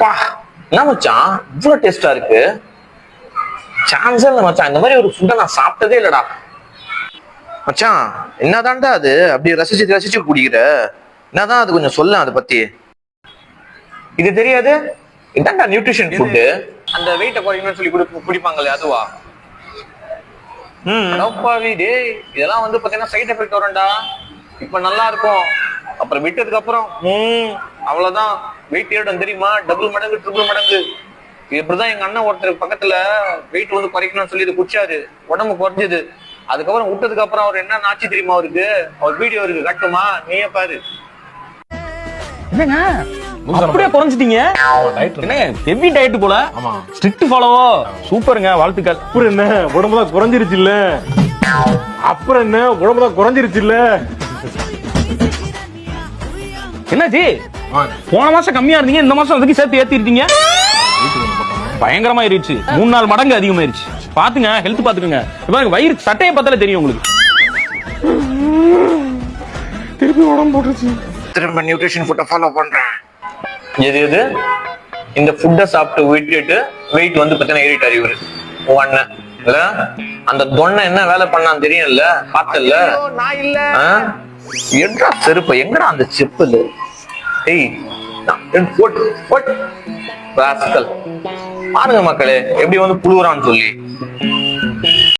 பா என்ன மச்சான்? இவ்வளவு டேஸ்டா இருக்கு. சான்ஸே இல்ல மச்சான். இந்த மாதிரி ஒரு ஃபுட்டை நான் சாப்பிட்டதே இல்லடா. மச்சான் என்னதான்டா அது? அப்படி ரசிச்சு ரசிச்சு குடிக்கிற. என்னதான் அது கொஞ்சம் சொல்ல அதை பத்தி. இது தெரியாது? இதான்டா நியூட்ரிஷன் ஃபுட்டு அந்த வெயிட்ட குறைக்கணும்னு சொல்லி குடி குடிப்பாங்களே அதுவா? ம். அடப்பாவி டேய். இதெல்லாம் வந்து பாத்தீங்கன்னா சைடு எஃபெக்ட் வரும்டா. இப்ப நல்லா இருக்கும். அப்புறம் விட்டதுக்கு அப்புறம் ம் அவ்வளவுதான். வெயிட் ஏறிடும் தெரியுமா? டபுள் மடங்கு ட்ரிபிள் மடங்கு. இப்படிதான் எங்க அண்ணன் ஒருத்தர் பக்கத்துல வெயிட் வந்து குறைக்கணும்னு சொல்லி இது குடிச்சாரு. உடம்பு குறைஞ்சது. அதுக்கப்புறம் விட்டதுக்கு அப்புறம் அவர் என்ன ஆச்சு தெரியுமா அவருக்கு? அவர் வீடியோ இருக்கு கட்டுமா? நீயே பாரு. என்னங்க? அப்படியே குறைஞ்சிட்டீங்க? என்ன ஹெவி டயட் போல? ஆமா. ஸ்ட்ரிக்ட் ஃபாலோவோ சூப்பருங்க வாழ்த்துக்கள். அப்புறம் என்ன? உடம்பு தான் குறைஞ்சிருச்சு இல்ல? அப்புறம் என்ன? உடம்பு தான் குறைஞ்சிருச்சு இல்ல? என்னாச்சு? போன மாசம் கம்மியா இருந்தீங்க இந்த மாசம் அதுக்கு சேர்த்து ஏத்திருக்கீங்க. பயங்கரமா ஏறிடுச்சு மூணு நாலு மடங்கு அதிகமாயிருச்சு. பாத்துங்க ஹெல்த் பாத்துக்கோங்க. இப்ப பாருங்க, வயிறு சட்டையை பார்த்தாலே தெரியும் உங்களுக்கு. திருப்பி உடம்பு போட்டுருச்சு. திரும்ப நியூட்ரிஷன் ஃபுட்டை ஃபாலோ பண்றேன். எது எது? இந்த ஃபுட்டை சாப்பிட்டு விட்டுட்டு வெயிட் வந்து பார்த்தீங்கன்னா ஏறிட்டாரு இவரு உங்க அண்ணன் இல்ல? அந்த தொன்னை என்ன வேலை பண்ணான்னு தெரியும்ல? பார்த்தல்ல? நான் இல்ல. எங்கடா செருப்பு? எங்கடா அந்த செப்பல்? ஏய் போட்டு போட்டு ராஸ்கல். பாருங்க மக்களே எப்படி வந்து புழுவுறான்னு சொல்லி.